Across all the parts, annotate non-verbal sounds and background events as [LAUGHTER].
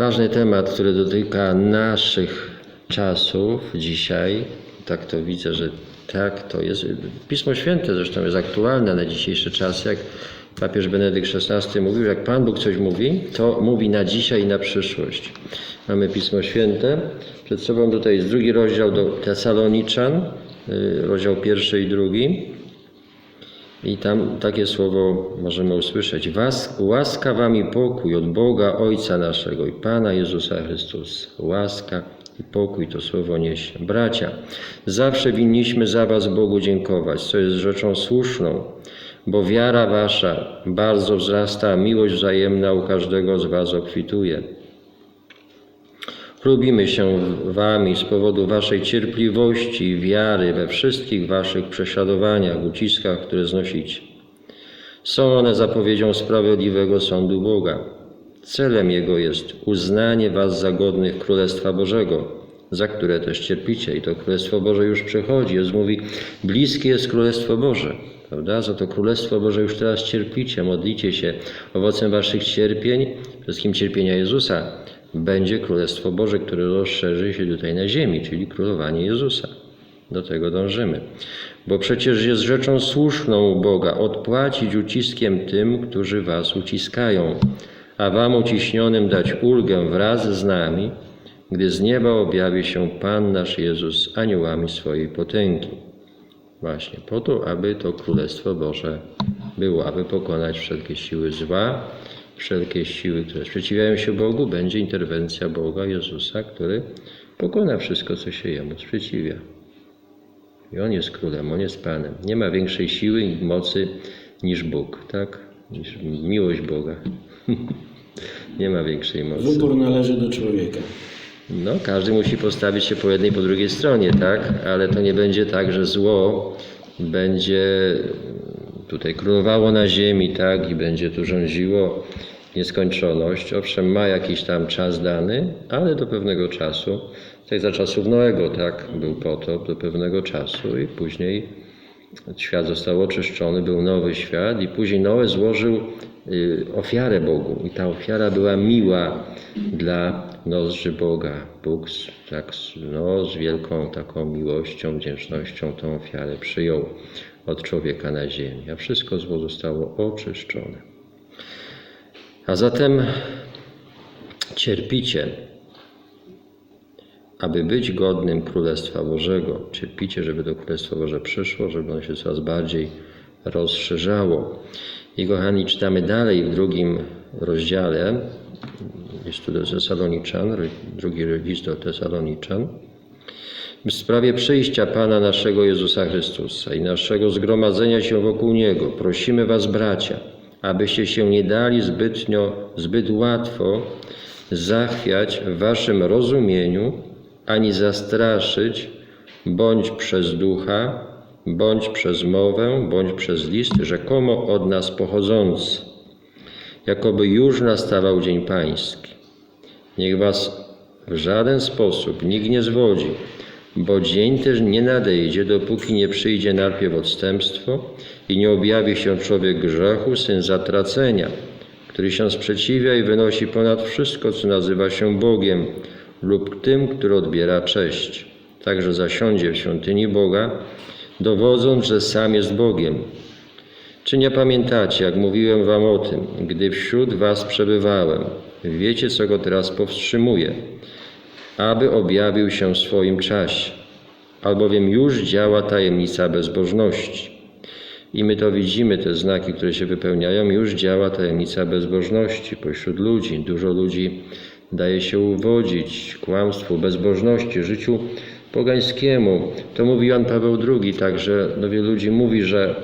ważny temat, który dotyka naszych czasów dzisiaj. Tak to widzę, że tak to jest. Pismo Święte zresztą jest aktualne na dzisiejsze czasy. Jak papież Benedykt XVI mówił, jak Pan Bóg coś mówi, to mówi na dzisiaj i na przyszłość. Mamy Pismo Święte. Przed sobą tutaj jest drugi rozdział do Tesaloniczan, y, rozdział pierwszy i drugi. I tam takie słowo możemy usłyszeć. Was, łaska wam i pokój od Boga Ojca naszego i Pana Jezusa Chrystusa. Łaska i pokój to słowo niesie. Bracia, zawsze winniśmy za was Bogu dziękować, co jest rzeczą słuszną, bo wiara wasza bardzo wzrasta, a miłość wzajemna u każdego z was obfituje. Chlubimy się Wami z powodu Waszej cierpliwości i wiary we wszystkich Waszych prześladowaniach, uciskach, które znosicie. Są one zapowiedzią sprawiedliwego sądu Boga. Celem Jego jest uznanie Was za godnych Królestwa Bożego, za które też cierpicie. I to Królestwo Boże już przychodzi. Jezus mówi, bliskie jest Królestwo Boże. Prawda? Za to Królestwo Boże już teraz cierpicie, modlicie się. Owocem Waszych cierpień, wszystkim cierpienia Jezusa, będzie Królestwo Boże, które rozszerzy się tutaj na ziemi, czyli królowanie Jezusa. Do tego dążymy. Bo przecież jest rzeczą słuszną u Boga odpłacić uciskiem tym, którzy was uciskają, a wam uciśnionym dać ulgę wraz z nami, gdy z nieba objawi się Pan nasz Jezus aniołami swojej potęgi. Właśnie po to, aby to Królestwo Boże było, aby pokonać wszelkie siły zła, wszelkie siły, które sprzeciwiają się Bogu, będzie interwencja Boga, Jezusa, który pokona wszystko, co się Jemu sprzeciwia. I On jest królem, On jest Panem. Nie ma większej siły i mocy niż Bóg, tak? Niż miłość Boga. [LAUGHS] Nie ma większej mocy. Wybór należy do człowieka. No, każdy musi postawić się po jednej i po drugiej stronie, tak? Ale to nie będzie tak, że zło będzie tutaj królowało na ziemi, tak? I będzie tu rządziło nieskończoność. Owszem, ma jakiś tam czas dany, ale do pewnego czasu. Tak za czasów Noego, tak? Był potop do pewnego czasu i później świat został oczyszczony, był nowy świat i później Noe złożył y, ofiarę Bogu i ta ofiara była miła dla nozdrzy Boga. Bóg tak, no, z wielką taką miłością, wdzięcznością tą ofiarę przyjął od człowieka na ziemi, a wszystko zło zostało oczyszczone. A zatem cierpicie, aby być godnym Królestwa Bożego. Cierpicie, żeby to Królestwo Boże przyszło, żeby ono się coraz bardziej rozszerzało. I kochani, czytamy dalej w drugim rozdziale, listu do Tesaloniczan, drugi list do Tesaloniczan, w sprawie przyjścia Pana naszego Jezusa Chrystusa i naszego zgromadzenia się wokół Niego. Prosimy Was, bracia, abyście się nie dali zbytnio, zbyt łatwo zachwiać w Waszym rozumieniu, ani zastraszyć, bądź przez ducha, bądź przez mowę, bądź przez list rzekomo od nas pochodzący, jakoby już nastawał dzień pański. Niech was w żaden sposób nikt nie zwodzi, bo dzień też nie nadejdzie, dopóki nie przyjdzie najpierw odstępstwo i nie objawi się człowiek grzechu, syn zatracenia, który się sprzeciwia i wynosi ponad wszystko, co nazywa się Bogiem lub tym, który odbiera cześć. Także zasiądzie w świątyni Boga, dowodząc, że sam jest Bogiem. Czy nie pamiętacie, jak mówiłem wam o tym, gdy wśród was przebywałem? Wiecie, co go teraz powstrzymuje, aby objawił się w swoim czasie, albowiem już działa tajemnica bezbożności. I my to widzimy, te znaki, które się wypełniają, już działa tajemnica bezbożności pośród ludzi. Dużo ludzi daje się uwodzić kłamstwu, bezbożności, życiu pogańskiemu. To mówi Jan Paweł II, także no, wielu ludzi mówi, że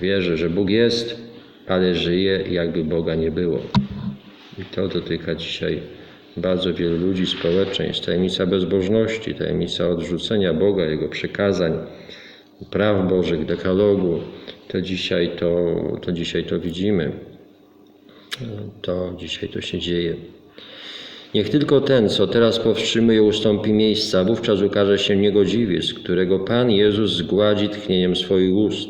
wierzy, że Bóg jest, ale żyje jakby Boga nie było. I to dotyka dzisiaj bardzo wielu ludzi, społeczeństw. Tajemnica bezbożności, tajemnica odrzucenia Boga, Jego przykazań, praw Bożych, dekalogu. To dzisiaj to, to dzisiaj to widzimy. To dzisiaj to się dzieje. Niech tylko ten, co teraz powstrzymuje, ustąpi miejsca, wówczas ukaże się niegodziwiec, którego Pan Jezus zgładzi tchnieniem swoich ust.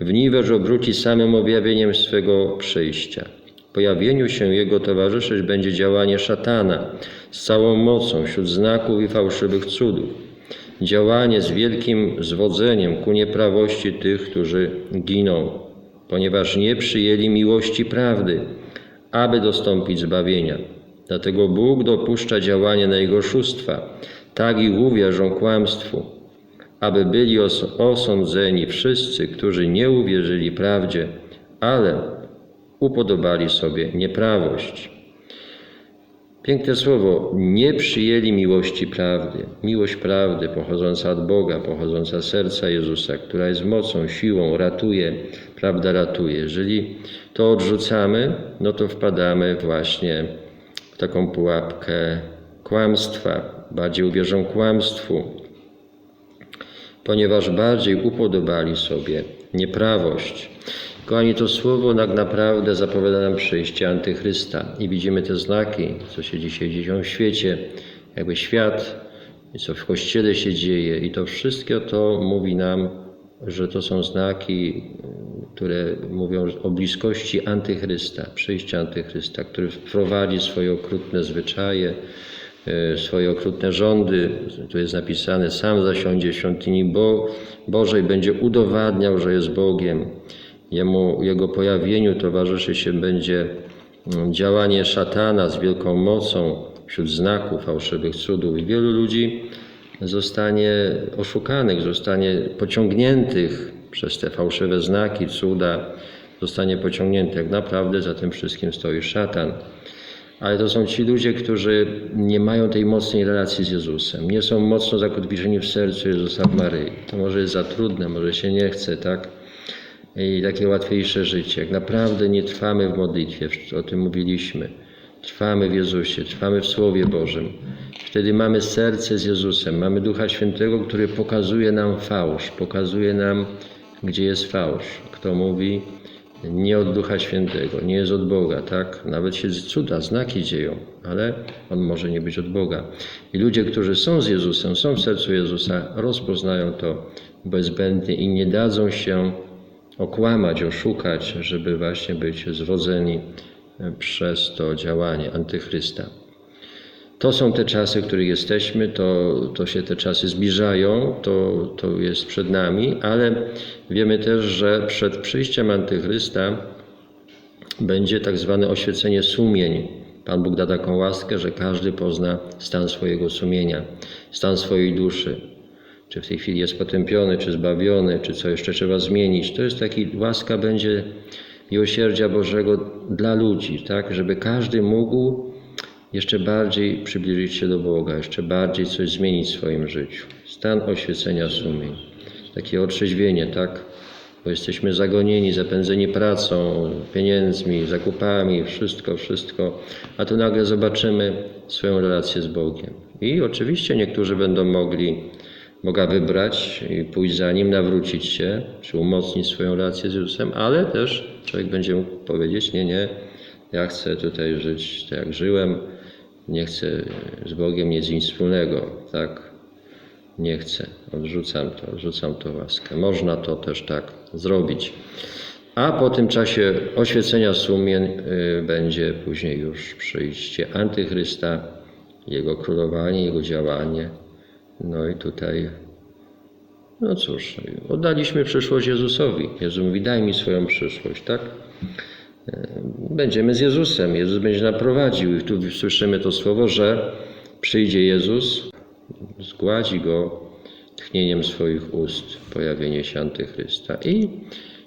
W obróci samym objawieniem swego przyjścia. Pojawieniu się Jego towarzyszyć będzie działanie szatana z całą mocą wśród znaków i fałszywych cudów. Działanie z wielkim zwodzeniem ku nieprawości tych, którzy giną, ponieważ nie przyjęli miłości prawdy, aby dostąpić zbawienia. Dlatego Bóg dopuszcza działanie na jego oszustwa, tak i uwierzą kłamstwu, aby byli os osądzeni wszyscy, którzy nie uwierzyli prawdzie, ale upodobali sobie nieprawość. Piękne słowo, nie przyjęli miłości prawdy. Miłość prawdy pochodząca od Boga, pochodząca z serca Jezusa, która jest mocą, siłą, ratuje, prawda ratuje. Jeżeli to odrzucamy, no to wpadamy właśnie w taką pułapkę kłamstwa, bardziej uwierzą kłamstwu, ponieważ bardziej upodobali sobie nieprawość. Kochani, to słowo tak naprawdę zapowiada nam przyjście Antychrysta i widzimy te znaki, co się dzisiaj dzieje w świecie, jakby świat, i co w Kościele się dzieje i to wszystko to mówi nam, że to są znaki, które mówią o bliskości Antychrysta, przyjścia Antychrysta, który wprowadzi swoje okrutne zwyczaje, e, swoje okrutne rządy. Tu jest napisane, sam zasiądzie w świątyni Bo Bożej, będzie udowadniał, że jest Bogiem. Jemu, jego pojawieniu towarzyszy się będzie mm, działanie szatana z wielką mocą wśród znaków, fałszywych cudów. I wielu ludzi zostanie oszukanych, zostanie pociągniętych przez te fałszywe znaki, cuda, zostanie pociągnięty. Jak naprawdę za tym wszystkim stoi szatan. Ale to są ci ludzie, którzy nie mają tej mocnej relacji z Jezusem, nie są mocno zakotwiczeni w sercu Jezusa w Maryi. To może jest za trudne, może się nie chce, tak? I takie łatwiejsze życie. Jak naprawdę nie trwamy w modlitwie, o tym mówiliśmy, trwamy w Jezusie, trwamy w Słowie Bożym, wtedy mamy serce z Jezusem, mamy Ducha Świętego, który pokazuje nam fałsz, pokazuje nam, gdzie jest fałsz. Kto mówi, nie od Ducha Świętego, nie jest od Boga, tak? Nawet się cuda, znaki dzieją, ale on może nie być od Boga. I ludzie, którzy są z Jezusem, są w sercu Jezusa, rozpoznają to bezbędnie i nie dadzą się okłamać, oszukać, żeby właśnie być zwodzeni przez to działanie antychrysta. To są te czasy, w których jesteśmy, to, to się te czasy zbliżają, to, to jest przed nami, ale wiemy też, że przed przyjściem antychrysta będzie tak zwane oświecenie sumień. Pan Bóg da taką łaskę, że każdy pozna stan swojego sumienia, stan swojej duszy czy w tej chwili jest potępiony, czy zbawiony, czy co jeszcze trzeba zmienić. To jest taki łaska będzie miłosierdzia Bożego dla ludzi, tak, żeby każdy mógł jeszcze bardziej przybliżyć się do Boga, jeszcze bardziej coś zmienić w swoim życiu. Stan oświecenia sumień, takie otrzeźwienie, tak, bo jesteśmy zagonieni, zapędzeni pracą, pieniędzmi, zakupami, wszystko, wszystko, a tu nagle zobaczymy swoją relację z Bogiem. I oczywiście niektórzy będą mogli Boga wybrać i pójść za Nim, nawrócić się, czy umocnić swoją relację z Jezusem, ale też człowiek będzie mógł powiedzieć, nie, nie, ja chcę tutaj żyć tak jak żyłem, nie chcę z Bogiem mieć nic wspólnego, tak, nie chcę, odrzucam to, odrzucam to łaskę. Można to też tak zrobić. A po tym czasie oświecenia sumień y, będzie później już przyjście Antychrysta, Jego królowanie, Jego działanie, no i tutaj, no cóż, oddaliśmy przyszłość Jezusowi. Jezus mówi, daj mi swoją przyszłość, tak? Będziemy z Jezusem, Jezus będzie nas prowadził. I tu słyszymy to słowo, że przyjdzie Jezus, zgładzi go tchnieniem swoich ust, pojawienie się Antychrysta. I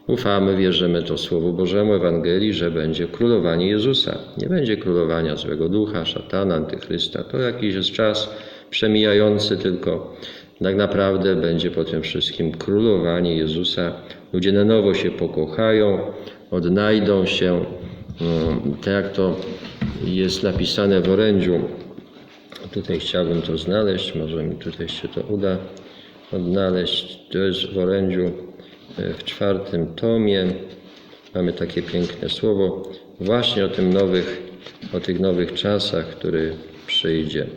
ufamy, wierzymy to Słowo Bożemu, Ewangelii, że będzie królowanie Jezusa. Nie będzie królowania złego ducha, szatana, Antychrysta. To jakiś jest czas, przemijający tylko. Tak naprawdę będzie po tym wszystkim królowanie Jezusa. Ludzie na nowo się pokochają, odnajdą się, mm, tak jak to jest napisane w orędziu. Tutaj chciałbym to znaleźć, może mi tutaj się to uda odnaleźć. To jest w orędziu e, w czwartym tomie. Mamy takie piękne słowo właśnie o tym nowych, o tych nowych czasach, który przyjdzie.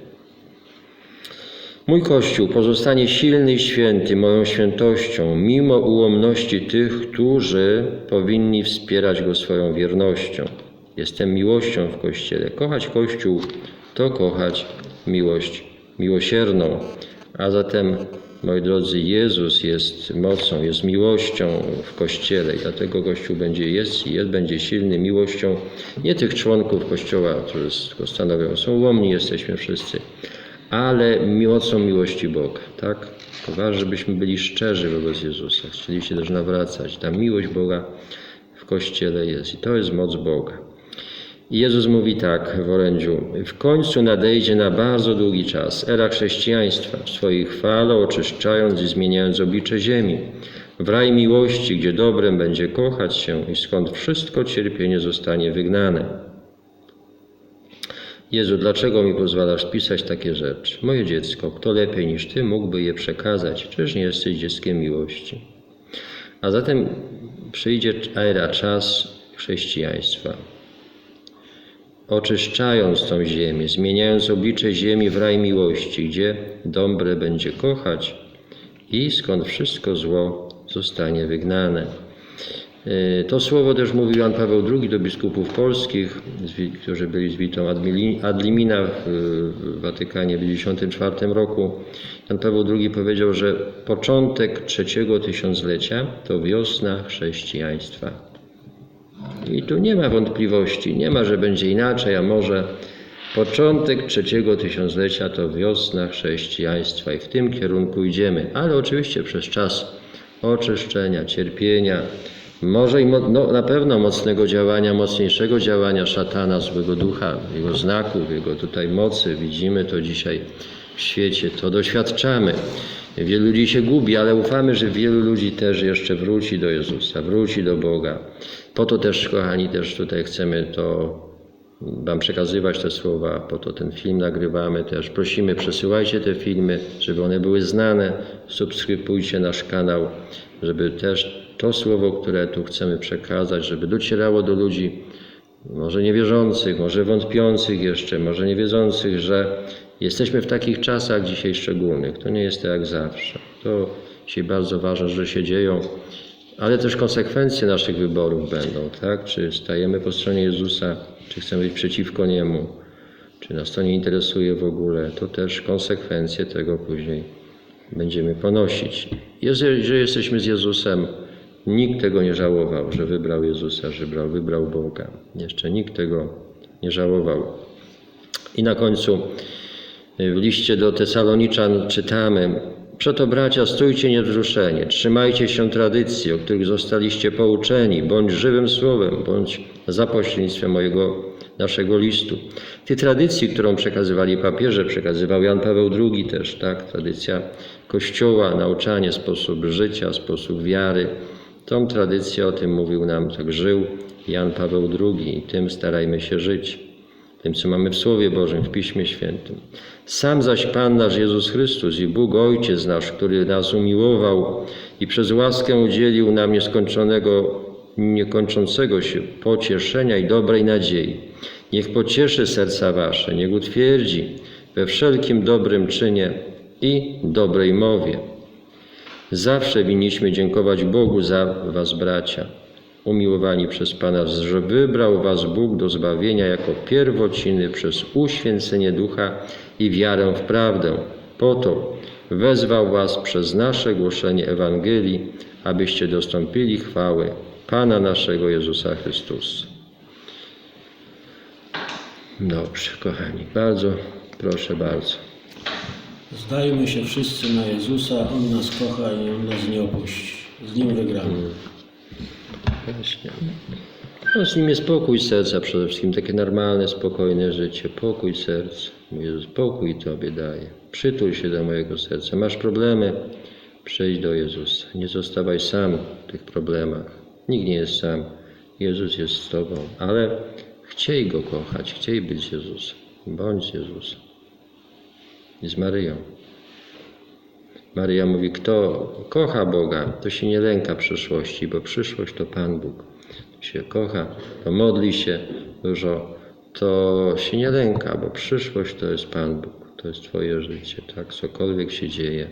Mój Kościół pozostanie silny i święty moją świętością, mimo ułomności tych, którzy powinni wspierać go swoją wiernością. Jestem miłością w Kościele. Kochać Kościół to kochać miłość miłosierną. A zatem, moi drodzy, Jezus jest mocą, jest miłością w Kościele dlatego Kościół będzie jest i jest, będzie silny miłością nie tych członków Kościoła, którzy stanowią, są łomni jesteśmy wszyscy, ale mocą miłości Boga, tak? Ważne, żebyśmy byli szczerzy wobec Jezusa. Chcieli się też nawracać. Ta miłość Boga w Kościele jest i to jest moc Boga. I Jezus mówi tak w orędziu: W końcu nadejdzie na bardzo długi czas era chrześcijaństwa, w swojej chwale oczyszczając i zmieniając oblicze ziemi, w raj miłości, gdzie dobrem będzie kochać się i skąd wszystko cierpienie zostanie wygnane. Jezu, dlaczego mi pozwalasz pisać takie rzeczy? Moje dziecko, kto lepiej niż Ty mógłby je przekazać? Czyż nie jesteś dzieckiem miłości? A zatem przyjdzie era, czas chrześcijaństwa oczyszczając tą ziemię, zmieniając oblicze ziemi w raj miłości, gdzie dobre będzie kochać i skąd wszystko zło zostanie wygnane. E, To słowo też mówił Jan Paweł II do biskupów polskich, którzy byli z Admili- Adlimina w Watykanie w 1994 roku. Jan Paweł II powiedział, że początek trzeciego tysiąclecia to wiosna chrześcijaństwa. I tu nie ma wątpliwości, nie ma, że będzie inaczej, a może początek trzeciego tysiąclecia to wiosna chrześcijaństwa i w tym kierunku idziemy, ale oczywiście przez czas oczyszczenia, cierpienia, może i no, na pewno mocnego działania, mocniejszego działania szatana, złego ducha, jego znaków, jego tutaj mocy. Widzimy to dzisiaj w świecie, to doświadczamy. Wielu ludzi się gubi, ale ufamy, że wielu ludzi też jeszcze wróci do Jezusa, wróci do Boga. Po to też, kochani, też tutaj chcemy to Wam przekazywać te słowa, po to ten film nagrywamy też. Prosimy, przesyłajcie te filmy, żeby one były znane, subskrybujcie nasz kanał, żeby też to słowo, które tu chcemy przekazać, żeby docierało do ludzi, może niewierzących, może wątpiących jeszcze, może niewiedzących, że jesteśmy w takich czasach dzisiaj szczególnych. To nie jest tak jak zawsze. To dzisiaj bardzo ważne, że się dzieją, ale też konsekwencje naszych wyborów będą, tak? Czy stajemy po stronie Jezusa, czy chcemy być przeciwko Niemu, czy nas to nie interesuje w ogóle, to też konsekwencje tego później będziemy ponosić. Jeżeli że jesteśmy z Jezusem, nikt tego nie żałował, że wybrał Jezusa, że wybrał, wybrał Boga. Jeszcze nikt tego nie żałował. I na końcu w liście do Tesaloniczan czytamy: Przeto, bracia, stójcie niewzruszenie, trzymajcie się tradycji, o których zostaliście pouczeni, bądź żywym słowem, bądź za pośrednictwem mojego, naszego listu. Tej tradycji, którą przekazywali papieże, przekazywał Jan Paweł II też, tak? Tradycja Kościoła, nauczanie, sposób życia, sposób wiary. Tą tradycję o tym mówił nam, tak żył Jan Paweł II i tym starajmy się żyć tym, co mamy w Słowie Bożym, w Piśmie Świętym. Sam zaś Pan nasz Jezus Chrystus i Bóg Ojciec nasz, który nas umiłował i przez łaskę udzielił nam nieskończonego, niekończącego się pocieszenia i dobrej nadziei. Niech pocieszy serca wasze, niech utwierdzi we wszelkim dobrym czynie i dobrej mowie. Zawsze winniśmy dziękować Bogu za was, bracia, umiłowani przez Pana, że wybrał was Bóg do zbawienia jako pierwociny przez uświęcenie ducha i wiarę w prawdę. Po to wezwał was przez nasze głoszenie Ewangelii, abyście dostąpili chwały Pana naszego Jezusa Chrystusa. Dobrze, kochani, bardzo proszę bardzo. Zdajmy się wszyscy na Jezusa, On nas kocha i On nas nie opuści. Z Nim wygramy. Właśnie. No, z nim jest pokój serca przede wszystkim, takie normalne, spokojne życie. Pokój serca. Mój Jezus, pokój Tobie daje. Przytul się do mojego serca. Masz problemy? Przejdź do Jezusa. Nie zostawaj sam w tych problemach. Nikt nie jest sam. Jezus jest z Tobą. Ale chciej Go kochać, chciej być Jezusem. Bądź Jezusem. I z Maryją. Maryja mówi, kto kocha Boga, to się nie lęka przyszłości, bo przyszłość to Pan Bóg. Kto się kocha, to modli się dużo, to się nie lęka, bo przyszłość to jest Pan Bóg, to jest Twoje życie, tak? Cokolwiek się dzieje,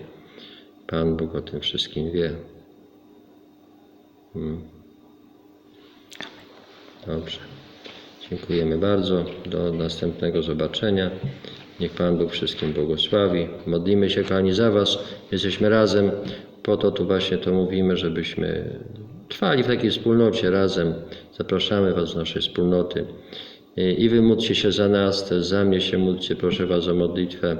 Pan Bóg o tym wszystkim wie. Hmm. Dobrze. Dziękujemy bardzo. Do następnego zobaczenia. Niech Pan Bóg wszystkim błogosławi. Modlimy się, kochani, za Was. Jesteśmy razem. Po to tu właśnie to mówimy, żebyśmy trwali w takiej wspólnocie razem. Zapraszamy Was do naszej wspólnoty. I Wy módlcie się za nas, też za mnie się módlcie. Proszę Was o modlitwę.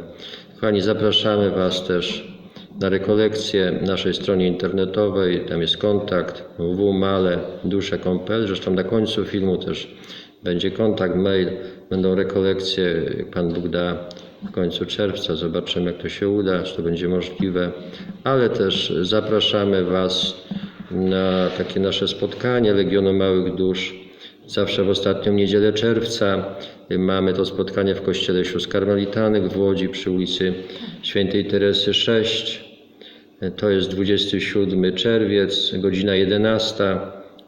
Kochani, zapraszamy Was też na rekolekcję naszej stronie internetowej. Tam jest kontakt www.male.dusze.pl. Zresztą na końcu filmu też będzie kontakt, mail. Będą rekolekcje, Pan Bóg da, w końcu czerwca. Zobaczymy, jak to się uda, czy to będzie możliwe. Ale też zapraszamy Was na takie nasze spotkanie Legionu Małych Dusz. Zawsze w ostatnią niedzielę czerwca mamy to spotkanie w Kościele Sióstr Karmelitanych w Łodzi przy ulicy Świętej Teresy 6. To jest 27 czerwiec, godzina 11.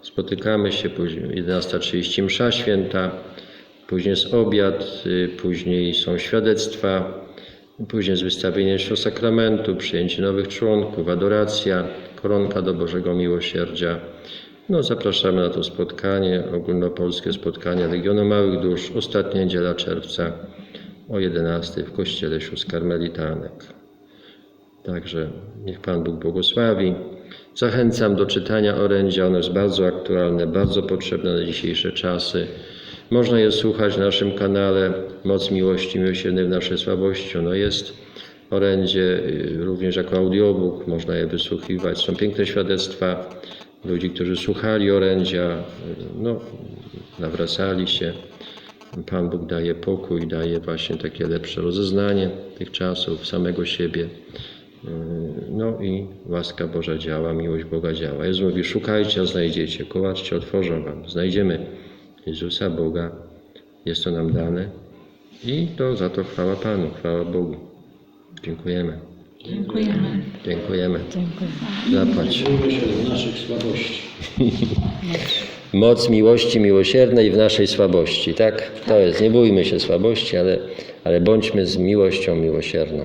Spotykamy się, później 11.30 msza święta, później jest obiad, y, później są świadectwa, później jest wystawienie się sakramentu, przyjęcie nowych członków, adoracja, koronka do Bożego Miłosierdzia. No, zapraszamy na to spotkanie, ogólnopolskie spotkanie Legionu Małych Dusz, ostatnia niedziela czerwca o 11 w Kościele Sióstr Karmelitanek. Także niech Pan Bóg błogosławi. Zachęcam do czytania orędzia, ono jest bardzo aktualne, bardzo potrzebne na dzisiejsze czasy. Można je słuchać na naszym kanale Moc Miłości Miłosiernej w naszej słabości. Ono jest orędzie y, również jako audiobook, można je wysłuchiwać. Są piękne świadectwa ludzi, którzy słuchali orędzia, y, no, nawracali się. Pan Bóg daje pokój, daje właśnie takie lepsze rozeznanie tych czasów, samego siebie. Yy, No i łaska Boża działa, miłość Boga działa. Jezus mówi, szukajcie, a znajdziecie, kołaczcie, otworzą wam. Znajdziemy Jezusa, Boga, jest to nam dane i to za to chwała Panu, chwała Bogu. Dziękujemy. Dziękujemy. Dziękujemy. Dziękujemy. Zapłać. Bójmy się w naszych słabości. [LAUGHS] Moc miłości miłosiernej w naszej słabości, tak? To jest, nie bójmy się słabości, ale, ale bądźmy z miłością miłosierną.